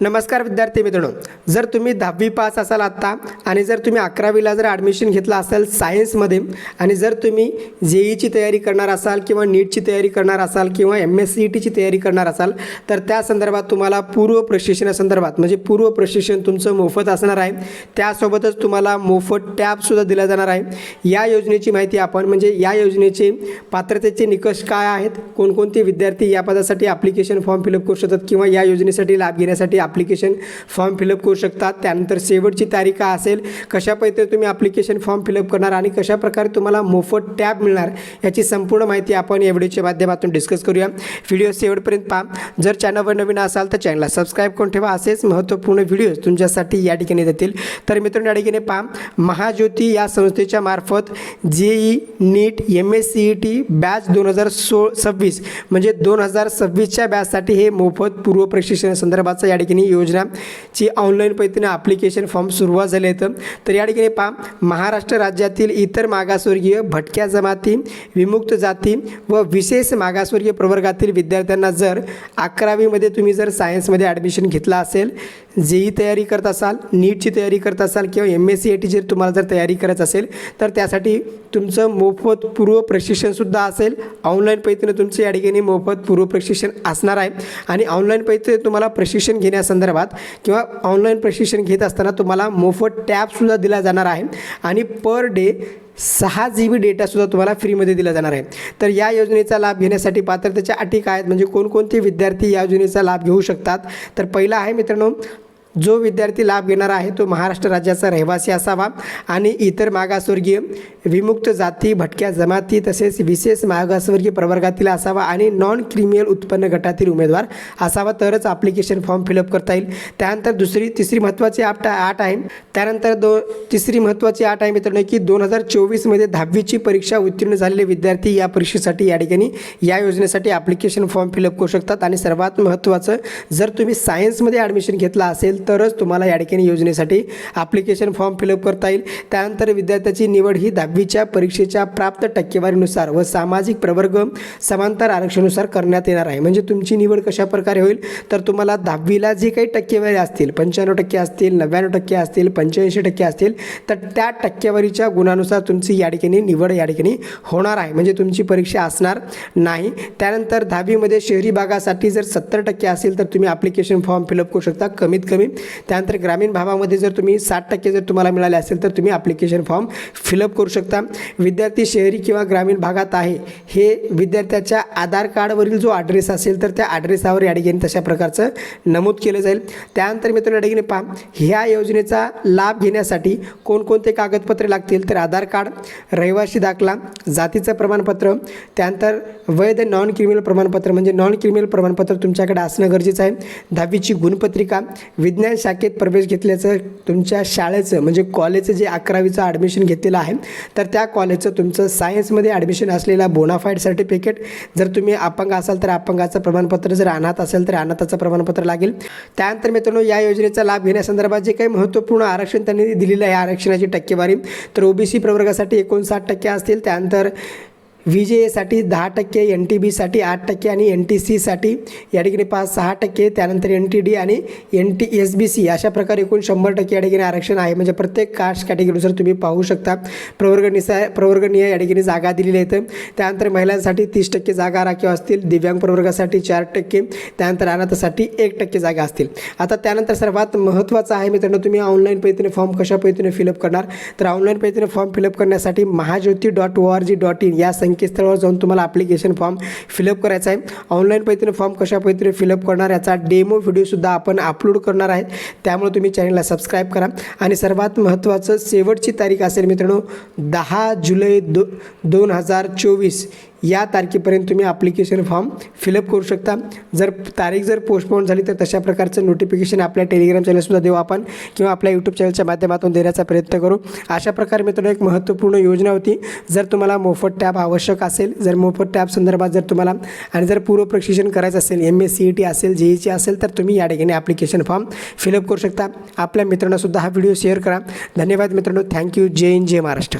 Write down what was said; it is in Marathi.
नमस्कार विद्यार्थी मित्रांनो. जर तुम्ही दहावी पास असाल आत्ता आणि जर तुम्ही अकरावीला जर ॲडमिशन घेतलं असाल सायन्समध्ये आणि जर तुम्ही जे ईची तयारी करणार असाल किंवा नीटची तयारी करणार असाल किंवा एम एस सी ई टीची तयारी करणार असाल तर त्या संदर्भात तुम्हाला पूर्व प्रशिक्षणासंदर्भात म्हणजे पूर्व प्रशिक्षण तुमचं मोफत असणार आहे. त्यासोबतच तुम्हाला मोफत टॅबसुद्धा दिला जाणार आहे. या योजनेची माहिती आपण म्हणजे या योजनेचे पात्रतेचे निकष काय आहेत कोणकोणते विद्यार्थी या पदासाठी ॲप्लिकेशन फॉर्म फिलअप करू शकतात किंवा या योजनेसाठी लाभ घेण्यासाठी ॲप्लिकेशन फॉर्म फिलअप करू शकतात. त्यानंतर शेवटची तारीख काय असेल कशा पद्धतीने तुम्ही ॲप्लिकेशन फॉर्म फिलअप करणार आणि कशा प्रकारे तुम्हाला मोफत टॅब मिळणार याची संपूर्ण माहिती आपण या व्हिडिओच्या माध्यमातून डिस्कस करूया. व्हिडिओ शेवटपर्यंत पहा. जर चॅनलवर नवीन असाल तर चॅनलला सबस्क्राईब करून ठेवा. असेच महत्त्वपूर्ण व्हिडिओज तुमच्यासाठी या ठिकाणी जातील तर मित्रांनो या ठिकाणी पहा. महाज्योती या संस्थेच्या मार्फत J E NEET M S C E T batch दोन हजार सो सव्वीस म्हणजे दोन हजार सव्वीसच्या बॅचसाठी हे मोफत पूर्व प्रशिक्षण संदर्भाचं या ठिकाणी योजनाची ऑनलाईन पद्धतीने ॲप्लिकेशन फॉर्म सुरुवात झाले आहेत तर या ठिकाणी पहा महाराष्ट्र राज्यातील इतर मागासवर्गीय भटक्या जमाती विमुक्त जाती व विशेष मागासवर्गीय प्रवर्गातील विद्यार्थ्यांना जर अकरावीमध्ये तुम्ही जर सायन्समध्ये ॲडमिशन घेतलं असेल जेई तयारी करत असाल नीटची तयारी करत असाल किंवा M S C A T जर तुम्हाला जर तयारी करत असेल तर त्यासाठी तुमचं मोफत पूर्व प्रशिक्षणसुद्धा असेल. ऑनलाईन पद्धतीने तुमचं या ठिकाणी मोफत पूर्व प्रशिक्षण असणार आहे. आणि ऑनलाईन पद्धतीने तुम्हाला प्रशिक्षण संदर्भात किंवा ऑनलाईन प्रशिक्षण घेत असताना तुम्हाला मोफत टॅबसुद्धा दिला जाणार आहे आणि पर डे सहा जी बी डेटासुद्धा तुम्हाला फ्रीमध्ये दिला जाणार आहे. तर या योजनेचा लाभ घेण्यासाठी पात्रतेच्या अटी काय आहेत? म्हणजे कोणकोणते विद्यार्थी या योजनेचा लाभ घेऊ शकतात? तर पहिला आहे मित्रांनो जो विद्यार्थी लाभ घेणार आहे तो महाराष्ट्र राज्याचा रहिवासी असावा आणि इतर मागासवर्गीय विमुक्त जाती भटक्या जमाती तसेच विशेष मागासवर्गीय प्रवर्गातील असावा आणि नॉन क्रिमिनल उत्पन्न गटातील उमेदवार असावा तरच ॲप्लिकेशन फॉर्म फिलअप करता येईल. त्यानंतर दुसरी तिसरी महत्त्वाची आप आठ आहे. त्यानंतर दो तिसरी महत्त्वाची आठ आहे मित्रांनो की दोन हजार चोवीसमध्ये दहावीची परीक्षा उत्तीर्ण झालेले विद्यार्थी या परीक्षेसाठी या ठिकाणी या योजनेसाठी ॲप्लिकेशन फॉर्म फिलअप करू शकतात. आणि सर्वात महत्त्वाचं जर तुम्ही सायन्समध्ये ॲडमिशन घेतलं असेल तरच तुम्हाला या ठिकाणी योजनेसाठी ॲप्लिकेशन फॉर्म फिलअप करता येईल. त्यानंतर विद्यार्थ्याची निवड ही दहावीच्या परीक्षेच्या प्राप्त टक्केवारीनुसार व सामाजिक प्रवर्ग समांतर आरक्षणानुसार करण्यात येणार आहे. म्हणजे तुमची निवड कशा प्रकारे होईल? तर तुम्हाला दहावीला जे काही टक्केवारी असतील पंच्याण्णव टक्के असतील नव्याण्णव टक्के असतील पंच्याऐंशी टक्के असतील तर त्या टक्केवारीच्या गुणानुसार तुमची या ठिकाणी निवड या ठिकाणी होणार आहे. म्हणजे तुमची परीक्षा असणार नाही. त्यानंतर दहावीमध्ये शहरी भागासाठी जर सत्तर टक्के असेल तर तुम्ही ॲप्लिकेशन फॉर्म फिलअप करू शकता. कमीत कमी त्यानंतर ग्रामीण भागामध्ये जर तुम्ही साठ टक्के जर तुम्हाला मिळाले असेल तर तुम्ही ॲप्लिकेशन फॉर्म फिलअप करू शकता. विद्यार्थी शहरी किंवा ग्रामीण भागात आहे हे विद्यार्थ्याच्या आधार कार्डवरील जो ॲड्रेस असेल तर त्या ॲड्रेसावर या ठिकाणी तशा प्रकारचं नमूद केलं जाईल. त्यानंतर मित्रांनो या ठिकाणी पहा ह्या योजनेचा लाभ घेण्यासाठी कोणकोणते कागदपत्रे लागतील तर आधार कार्ड रहिवासी दाखला जातीचं प्रमाणपत्र त्यानंतर वैध नॉन क्रिमिनल प्रमाणपत्र म्हणजे नॉन क्रिमिनल प्रमाणपत्र तुमच्याकडे असणं गरजेचं आहे. दहावीची गुणपत्रिका विद्या विज्ञान शाखेत प्रवेश घेतल्याचं तुमच्या शाळेचं म्हणजे कॉलेजचं जे अकरावीचं ॲडमिशन घेतलेलं आहे तर त्या कॉलेजचं तुमचं सायन्समध्ये ॲडमिशन असलेला बोनाफाईड सर्टिफिकेट जर तुम्ही अपंग असाल तर अपंगाचं प्रमाणपत्र जर अनाथ असेल तर अनाथाचं प्रमाणपत्र लागेल. त्यानंतर मित्रांनो या योजनेचा लाभ घेण्यासंदर्भात जे काही महत्त्वपूर्ण आरक्षण त्यांनी दिलेलं आहे आरक्षणाची टक्केवारी तर ओबीसी प्रवर्गासाठी एकोणसाठ टक्के असतील. त्यानंतर व्ही जे एसाठी दहा टक्के एन टी बीसाठी आठ टक्के आणि एन टी सीसाठी या ठिकाणी पाच सहा टक्के त्यानंतर एन टी डी आणि N T S B C अशा प्रकारे एकूण शंभर टक्के या ठिकाणी आरक्षण आहे. म्हणजे प्रत्येक कास्ट कॅटेगरीनुसार तुम्ही पाहू शकता. प्रवर्ग निसा प्रवर्गनीय या ठिकाणी जागा दिलेली आहेत. त्यानंतर महिलांसाठी तीस टक्के जागा राखीव असतील. दिव्यांग प्रवर्गासाठी चार टक्के. त्यानंतर अनाथासाठी एक टक्के जागा असतील. आता त्यानंतर सर्वात महत्त्वाचं आहे मित्रांनो तुम्ही ऑनलाईन पद्धतीने फॉर्म कशा पद्धतीने फिलअप करणार? तर ऑनलाईन पद्धतीने फॉर्म फिलअप करण्यासाठी Mahajyoti dot O R G dot in या संख्या संकेतस्थळावर जाऊन तुम्हाला ॲप्लिकेशन फॉर्म फिलअप करायचा आहे. ऑनलाईन पद्धतीने फॉर्म कशा पद्धतीने फिलअप करणार याचा डेमो व्हिडिओसुद्धा आपण अपलोड करणार आहे. त्यामुळे तुम्ही चॅनलला सबस्क्राईब करा. आणि सर्वात महत्त्वाचं शेवटची तारीख असेल मित्रांनो दहा जुलै दो दोन हजार चोवीस. या तारखेपर्यंत तुम्ही ॲप्लिकेशन फॉर्म फिलअप करू शकता. जर तारीख जर पोस्टपोन झाली तर तशा प्रकारचं नोटिफिकेशन आपल्या टेलिग्राम चॅनलसुद्धा देऊ आपण किंवा आपल्या यूट्यूब चॅनलच्या माध्यमातून देण्याचा प्रयत्न करू. अशा प्रकारे मित्रांनो एक महत्त्वपूर्ण योजना होती. जर तुम्हाला मोफत टॅब आवश्यक असेल जर मोफत टॅब संदर्भात जर तुम्हाला आणि जर पूर्व प्रशिक्षण करायचं असेल M S C E T असेल जे ईची असेल तर तुम्ही या ठिकाणी ॲप्लिकेशन फॉर्म फिलअप करू शकता. आपल्या मित्रांनासुद्धा हा व्हिडिओ शेअर करा. धन्यवाद मित्रांनो. थँक्यू जय हिंद जय महाराष्ट्र.